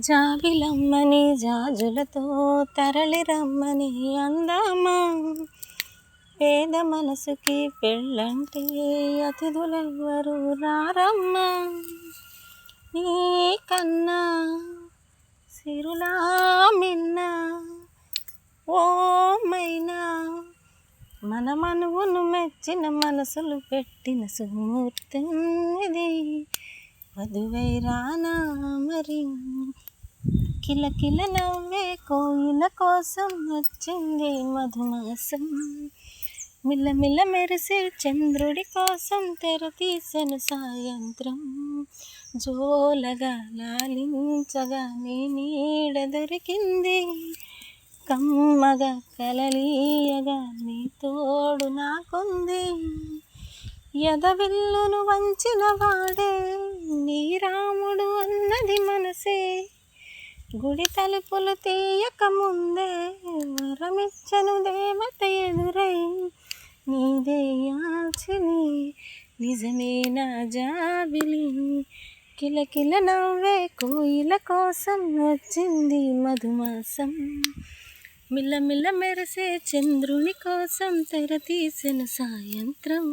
జాబిలమ్మని జాజులతో తరలి రమ్మని అందమా? పేద మనసుకి పెళ్ళంటే అతిథులెవ్వరు రారమ్మా? నీ కన్నా సిరులా మిన్న? ఓ మన మనువును మెచ్చిన మనసులు పెట్టిన సుమూర్తి ఇది వధువై రానా మరి? కిలకిల నవ్వే కోయిల కోసం వచ్చింది మధుమాసం. మిల్లమిల్ల మెరిసే చంద్రుడి కోసం తెర తీసెను సాయంత్రం. జోలగా లాలించగా నీ నీడ దొరికింది. కమ్మగా కలలీయగా నీ తోడు నాకుంది. ఎదవిల్లును వంచిన వాడే నీ రాముడు అన్నది మనసే. గుడి తలుపులు తీయక ముందే వరమిచ్చను దేవత ఎదురై. నీదే యాచిని నిజమే నా జాబిలి. కిలకిల నవ్వే కోయిల కోసం వచ్చింది మధుమాసం. మిల్లమిల్ల మెరిసే చంద్రుని కోసం తెర తీసిన సాయంత్రం.